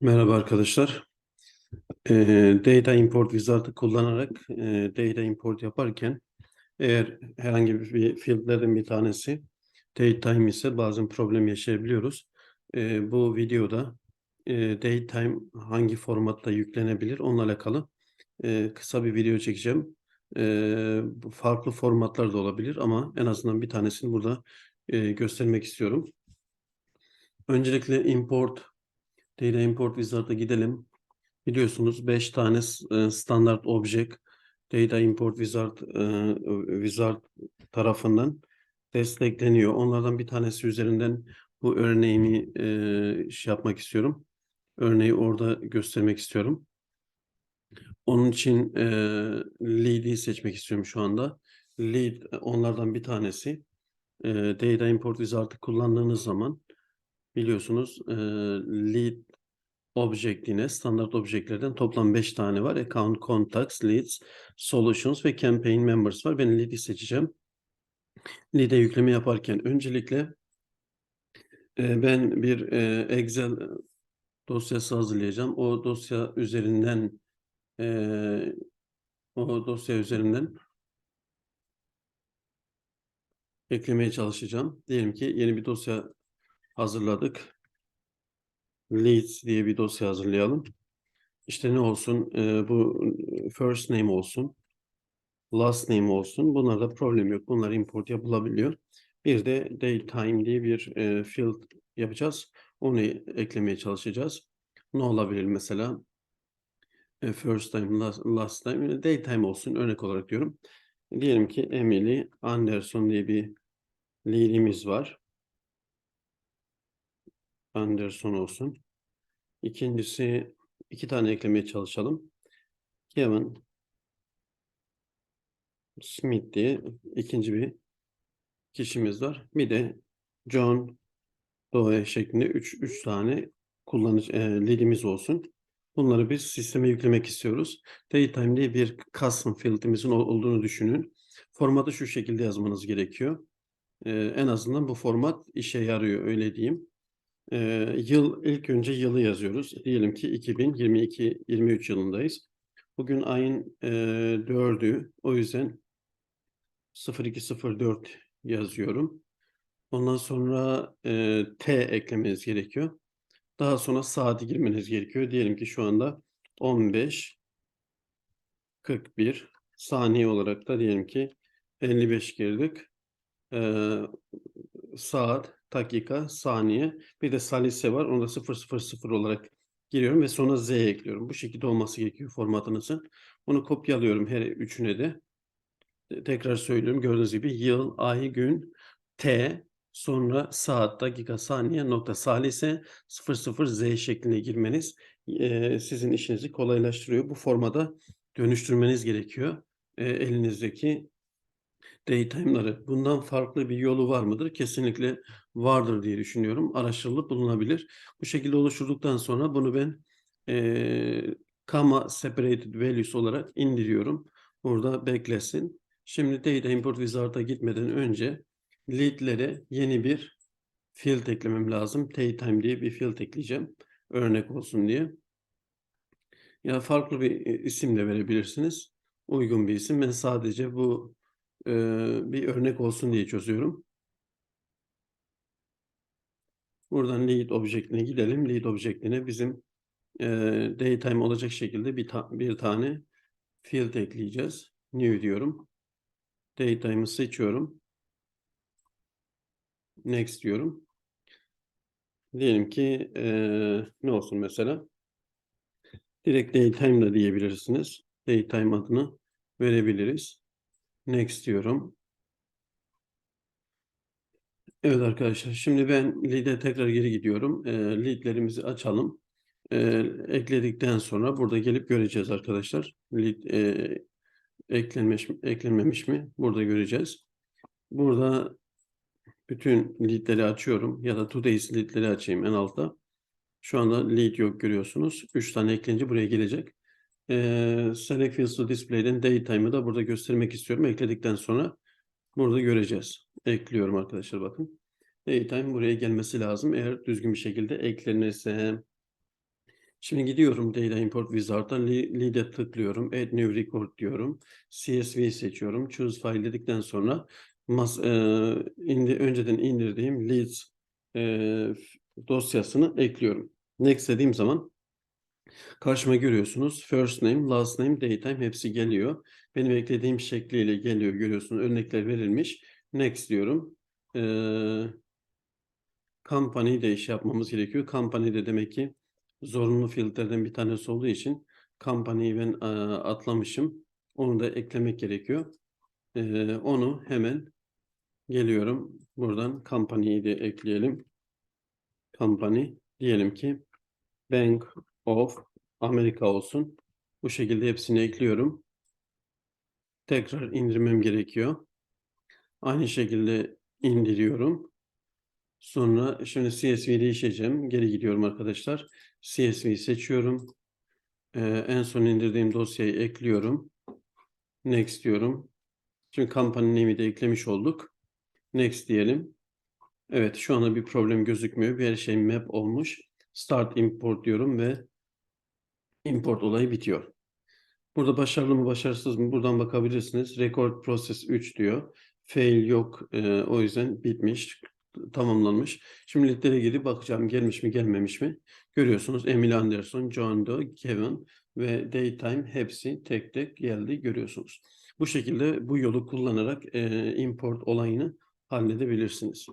Merhaba arkadaşlar. Ee, Data Import Wizard'ı kullanarak e, data import yaparken eğer herhangi bir fieldlerden bir tanesi datetime ise bazen problem yaşayabiliyoruz. Ee, bu videoda e, datetime hangi formatta yüklenebilir onunla alakalı e, kısa bir video çekeceğim. E, farklı formatlar da olabilir ama en azından bir tanesini burada e, göstermek istiyorum. Öncelikle import Data Import Wizard'a gidelim. Biliyorsunuz 5 tane e, standart object Data Import Wizard e, Wizard tarafından destekleniyor. Onlardan bir tanesi üzerinden bu örneğini e, şey yapmak istiyorum. Örneği orada göstermek istiyorum. Onun için lead'i seçmek istiyorum şu anda. Lead onlardan bir tanesi. Data Import Wizard'ı kullandığınız zaman biliyorsunuz lead object'ine standart objektlerden toplam 5 tane var. Account, Contacts, Leads, Solutions ve Campaign Members var. Ben Lead'i seçeceğim. Lead'e yükleme yaparken öncelikle e, ben bir e, Excel dosyası hazırlayacağım. O dosya üzerinden e, o dosya üzerinden eklemeye çalışacağım. Diyelim ki yeni bir dosya hazırladık. Leads diye bir dosya hazırlayalım. İşte ne olsun? E, bu first name olsun. last name olsun. Bunlarda problem yok. Bunlar import yapılabiliyor. Bir de datetime diye bir e, field yapacağız. Onu eklemeye çalışacağız. Ne olabilir mesela? E, first time, last, last time, datetime olsun örnek olarak diyorum. Diyelim ki Emily Anderson diye bir lead'imiz var. Anderson olsun. İkincisi iki tane eklemeye çalışalım. Kevin Smith diye ikinci bir kişimiz var. Bir de John Doe şeklinde 3 3 tane kullanıcı e, lead'imiz olsun. Bunları biz sisteme yüklemek istiyoruz. Datetime diye bir custom field'imizin ol- olduğunu düşünün. Formatı şu şekilde yazmanız gerekiyor. E, en azından bu format işe yarıyor öyle diyeyim. E, yıl ilk önce yılı yazıyoruz. Diyelim ki 2022-23 yılındayız. Bugün ayın e, 4'ü. O yüzden 0204 yazıyorum. Ondan sonra e, T eklemeniz gerekiyor. Daha sonra saati girmeniz gerekiyor. Diyelim ki şu anda 15 41 saniye olarak da diyelim ki 55 girdik. E, saat, dakika, saniye. Bir de salise var. Onu da 000 olarak giriyorum ve sonra Z ekliyorum. Bu şekilde olması gerekiyor formatınızın. Bunu kopyalıyorum her üçüne de. Tekrar söylüyorum. Gördüğünüz gibi yıl, ay, gün, T, sonra saat, dakika, saniye, nokta, salise 00Z şeklinde girmeniz e, sizin işinizi kolaylaştırıyor. Bu formada dönüştürmeniz gerekiyor e, elinizdeki daytime'ları. Bundan farklı bir yolu var mıdır? Kesinlikle vardır diye düşünüyorum. Araştırılıp bulunabilir. Bu şekilde oluşturduktan sonra bunu ben e, comma separated values olarak indiriyorum. Burada beklesin. Şimdi Data Import Wizard'a gitmeden önce lead'lere yeni bir field eklemem lazım. Datetime diye bir field ekleyeceğim. Örnek olsun diye. Ya farklı bir e, isim de verebilirsiniz. Uygun bir isim. Ben sadece bu e, bir örnek olsun diye çözüyorum. Buradan lead object'ine gidelim. Lead object'ine bizim e, datetime olacak şekilde bir, ta- bir tane field ekleyeceğiz. New diyorum. Daytime'ı seçiyorum. Next diyorum. Diyelim ki e, ne olsun mesela? Direkt datetime da diyebilirsiniz. Datetime adını verebiliriz. Next diyorum. Evet arkadaşlar, şimdi ben lead'e tekrar geri gidiyorum. E, lead'lerimizi açalım. E, ekledikten sonra burada gelip göreceğiz arkadaşlar. Lead e, eklenmiş mi, eklenmemiş mi? Burada göreceğiz. Burada bütün lead'leri açıyorum ya da today's lead'leri açayım en altta. Şu anda lead yok görüyorsunuz. 3 tane eklenince buraya gelecek. Ee, select fields to display'den daytime'ı da burada göstermek istiyorum. Ekledikten sonra burada göreceğiz. Ekliyorum arkadaşlar bakın. Daytime buraya gelmesi lazım. Eğer düzgün bir şekilde eklenirse. Şimdi gidiyorum Data Import Wizard'a. Li- Lead'e tıklıyorum. Add New Record diyorum. CSV seçiyorum. Choose File dedikten sonra mas, e, indi, önceden indirdiğim Leads e, dosyasını ekliyorum. Next dediğim zaman karşıma görüyorsunuz. First name, last name, datetime hepsi geliyor. Benim eklediğim şekliyle geliyor. Görüyorsunuz örnekler verilmiş. Next diyorum. Ee, company de iş yapmamız gerekiyor. Company de demek ki zorunlu filtreden bir tanesi olduğu için company'yi ben e, atlamışım. Onu da eklemek gerekiyor. Ee, onu hemen geliyorum. Buradan company'yi de ekleyelim. Company diyelim ki Bank of America olsun. Bu şekilde hepsini ekliyorum. Tekrar indirmem gerekiyor. Aynı şekilde indiriyorum. Sonra şimdi CSV değişeceğim. Geri gidiyorum arkadaşlar. CSV seçiyorum. Ee, en son indirdiğim dosyayı ekliyorum. Next diyorum. Şimdi company name'i de eklemiş olduk. Next diyelim. Evet şu anda bir problem gözükmüyor. Bir her şey map olmuş. Start import diyorum ve import olayı bitiyor. Burada başarılı mı başarısız mı buradan bakabilirsiniz. Record process 3 diyor. Fail yok. Ee, o yüzden bitmiş, tamamlanmış. Şimdi listelere gidip bakacağım gelmiş mi gelmemiş mi. Görüyorsunuz Emil Anderson, John Doe, Kevin ve Daytime hepsi tek tek geldi görüyorsunuz. Bu şekilde bu yolu kullanarak e, import olayını halledebilirsiniz.